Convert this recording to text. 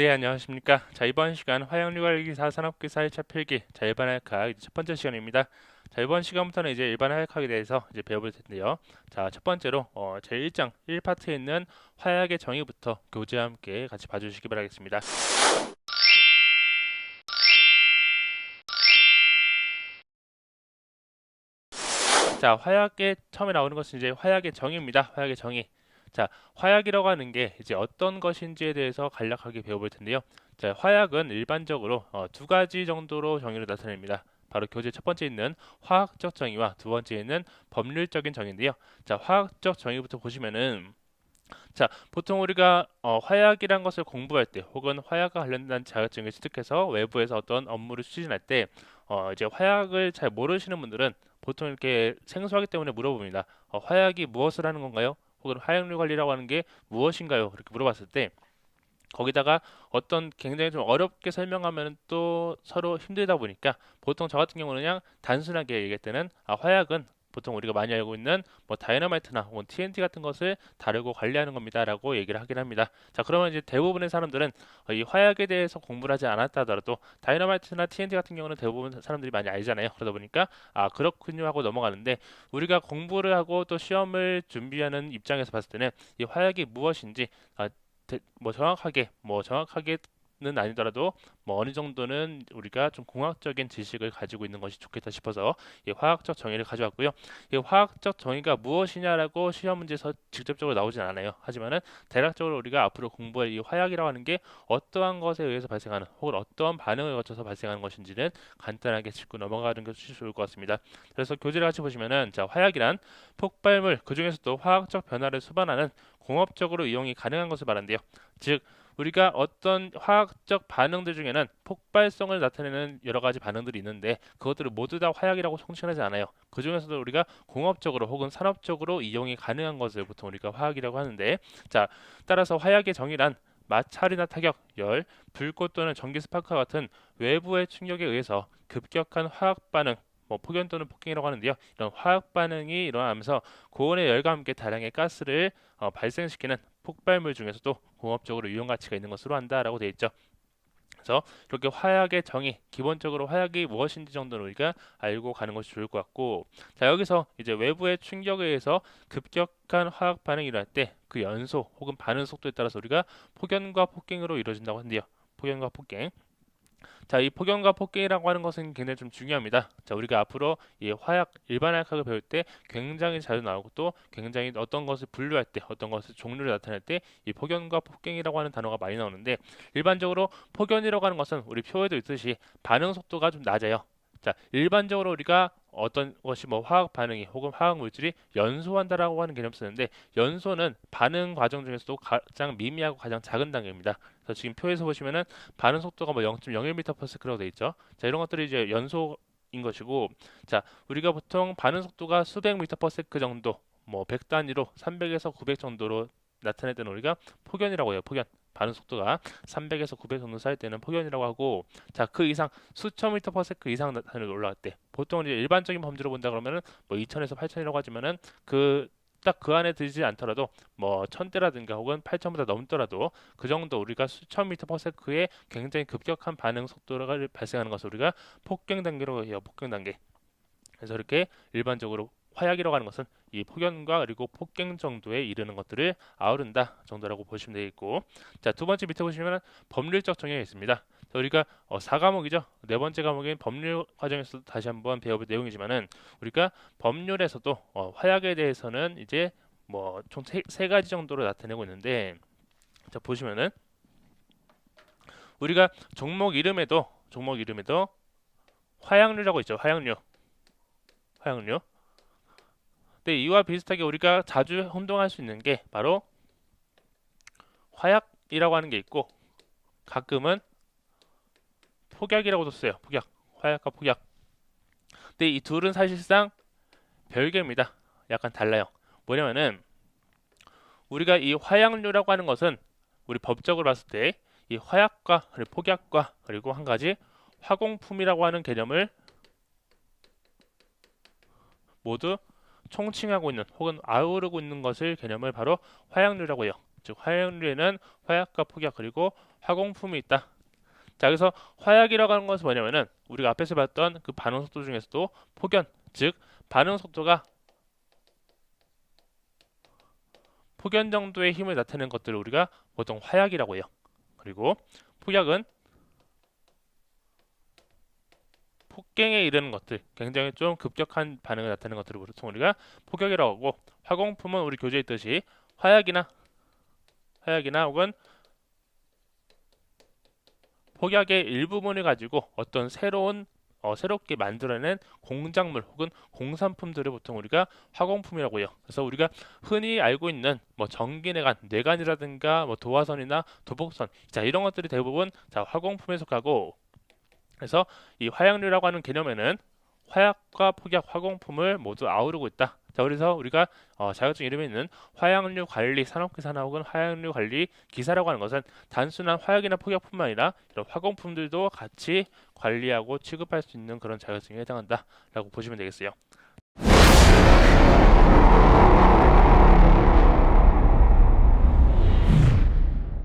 네, 안녕하십니까. 자, 이번 시간 화양류관리기사 산업기사 1차 필기 자, 일반 할학 첫 번째 시간입니다. 자, 이번 시간부터는 이제 일반 할학에 대해서 이제 배워볼 텐데요. 자, 첫 번째로 어, 제 1장 1파트에 있는 화약의 정의부터 교재와 함께 같이 봐주시기 바라겠습니다. 자, 화약의 처음에 나오는 것은 이제 화약의 정의입니다. 화약의 정의. 자, 화약이라고 하는 게 이제 어떤 것인지에 대해서 간략하게 배워볼 텐데요. 자, 화약은 일반적으로 어, 두 가지 정도로 정의를 나타냅니다. 바로 교재 첫 번째 있는 화학적 정의와 두 번째 있는 법률적인 정의인데요. 자, 화학적 정의부터 보시면은 자, 보통 우리가 어, 화약이란 것을 공부할 때 혹은 화약과 관련된 자격증을 취득해서 외부에서 어떤 업무를 추진할 때 어, 이제 화약을 잘 모르시는 분들은 보통 이렇게 생소하기 때문에 물어봅니다. 어, 화약이 무엇을 하는 건가요? 혹은 화약류 관리라고 하는 게 무엇인가요? 그렇게 물어봤을 때 거기다가 어떤 굉장히 좀 어렵게 설명하면 또 서로 힘들다 보니까 보통 저 같은 경우는 그냥 단순하게 얘기할 때는 아, 화약은 보통 우리가 많이 알고 있는 뭐 다이너마이트나 혹은 TNT 같은 것을 다루고 관리하는 겁니다라고 얘기를 하긴 합니다. 자 그러면 이제 대부분의 사람들은 이 화약에 대해서 공부를 하지 않았다 하더라도 다이너마이트나 TNT 같은 경우는 대부분 사람들이 많이 알잖아요. 그러다 보니까 아 그렇군요 하고 넘어가는데 우리가 공부를 하고 또 시험을 준비하는 입장에서 봤을 때는 이 화약이 무엇인지 아, 뭐 정확하게 뭐 정확하게 는 아니더라도 뭐 어느 정도는 우리가 좀 공학적인 지식을 가지고 있는 것이 좋겠다 싶어서 이 화학적 정의를 가져왔고요. 이 화학적 정의가 무엇이냐라고 시험 문제에서 직접적으로 나오진 않아요. 하지만은 대략적으로 우리가 앞으로 공부할 이 화약이라고 하는 게 어떠한 것에 의해서 발생하는 혹은 어떠한 반응을 거쳐서 발생하는 것인지는 간단하게 짚고 넘어가는 것이 좋을 것 같습니다. 그래서 교재를 같이 보시면은 자 화약이란 폭발물 그 중에서도 화학적 변화를 수반하는 공업적으로 이용이 가능한 것을 말한대요. 즉 우리가 어떤 화학적 반응들 중에는 폭발성을 나타내는 여러 가지 반응들이 있는데 그것들을 모두 다 화약이라고 성칭하지 않아요. 그 중에서도 우리가 공업적으로 혹은 산업적으로 이용이 가능한 것을 보통 우리가 화학이라고 하는데 자 따라서 화약의 정의란 마찰이나 타격, 열, 불꽃 또는 전기 스파크와 같은 외부의 충격에 의해서 급격한 화학 반응 뭐 폭연 또는 폭행이라고 하는데요. 이런 화학 반응이 일어나면서 고온의 열과 함께 다량의 가스를 어, 발생시키는 폭발물 중에서도 공업적으로 유용 가치가 있는 것으로 한다라고 되어 있죠. 그래서 이렇게 화약의 정의, 기본적으로 화약이 무엇인지 정도는 우리가 알고 가는 것이 좋을 것 같고, 자 여기서 이제 외부의 충격에 의해서 급격한 화학 반응이 일어날 때 그 연소 혹은 반응 속도에 따라서 우리가 폭연과 폭갱으로 이루어진다고 한대요. 폭연과 폭갱. 자, 이 폭염과 폭격이라고 하는 것은 굉장히 좀 중요합니다. 자, 우리가 앞으로 이 화약 일반 화약학을 배울 때 굉장히 자주 나오고 또 굉장히 어떤 것을 분류할 때, 어떤 것을 종류를 나타낼 때 이 폭염과 폭격이라고 하는 단어가 많이 나오는데 일반적으로 폭염이라고 하는 것은 우리 표에도 있듯이 반응 속도가 좀 낮아요. 자, 일반적으로 우리가 어떤 것이 뭐 화학 반응이 혹은 화학 물질이 연소한다라고 하는 개념 쓰는데 연소는 반응 과정 중에서도 가장 미미하고 가장 작은 단계입니다. 그래서 지금 표에서 보시면은 반응 속도가 뭐 0.01m/s라고 돼 있죠. 자, 이런 것들이 이제 연소 인 것이고 자 우리가 보통 반응 속도가 수백 미터 퍼 세크 정도 뭐 100단위로 300에서 900 정도로 때는 우리가 폭연이라고 해요 폭연 반응 속도가 300에서 900 정도 쌓일 때는 폭연이라고 하고 자 그 이상 수천 미터 퍼 세크 이상 단위로 올라갈 때 보통 이제 일반적인 범주로 본다 그러면은 뭐 2000에서 8000이라고 하지만은 그 딱그 안에 들지 않더라도 뭐 1000대라든가 혹은 8000보다 넘더라도 그 정도 우리가 수천 미터 퍼 세크의 굉장히 급격한 반응 속도가 발생하는 것을 우리가 폭경 단계로 해요. 폭경 단계. 그래서 이렇게 일반적으로 화약이라고 하는 것은 이 폭염과 그리고 폭경 정도에 이르는 것들을 아우른다 정도라고 보시면 되겠고 자 두 번째 밑에 보시면 법률적 정의가 있습니다. 자, 우리가 어, 4과목이죠. 네 번째 과목인 법률 과정에서 다시 한번 배워볼 내용이지만은 우리가 법률에서도 어, 화약에 대해서는 이제 뭐 총 세 가지 정도로 나타내고 있는데 자 보시면은 우리가 종목 이름에도 종목 이름에도 화약류라고 있죠. 화약류. 화약류. 네, 이와 비슷하게 우리가 자주 혼동할 수 있는 게 바로 화약이라고 하는 게 있고 가끔은 폭약이라고도 써요. 폭약. 화약과 폭약. 근데 이 둘은 사실상 별개입니다. 약간 달라요. 뭐냐면은 우리가 이 화약류라고 하는 것은 우리 법적으로 봤을 때 이 화약과 그리고 폭약과 그리고 한 가지 화공품이라고 하는 개념을 모두 총칭하고 있는 혹은 아우르고 있는 것을 개념을 바로 화약류라고 해요. 즉 화약류에는 화약과 폭약 그리고 화공품이 있다. 자, 그래서 화약이라고 하는 것은 뭐냐면은 우리가 앞에서 봤던 그 반응 속도 중에서도 폭연, 즉 반응 속도가 폭연 정도의 힘을 나타내는 것들을 우리가 보통 화약이라고 해요. 그리고 폭약은 폭갱에 이르는 것들, 굉장히 좀 급격한 반응을 나타내는 것들을 보통 우리가 폭약이라고 하고 화공품은 우리 교재에 있듯이 화약이나 화약이나 혹은 폭약의 일부분을 가지고 어떤 새로운 어, 새롭게 만들어낸 공작물 혹은 공산품들을 보통 우리가 화공품이라고 해요. 그래서 우리가 흔히 알고 있는 뭐 전기내관, 뇌관이라든가 뭐 도화선이나 도복선, 자 이런 것들이 대부분 자 화공품에 속하고 그래서 이 화약류라고 하는 개념에는 화약과 폭약, 화공품을 모두 아우르고 있다. 자, 그래서 우리가 어, 자격증 이름에 있는 화약류 관리 산업기사나 혹은 화약류 관리 기사라고 하는 것은 단순한 화약이나 폭약뿐만 아니라 이런 화공품들도 같이 관리하고 취급할 수 있는 그런 자격증에 해당한다라고 보시면 되겠어요.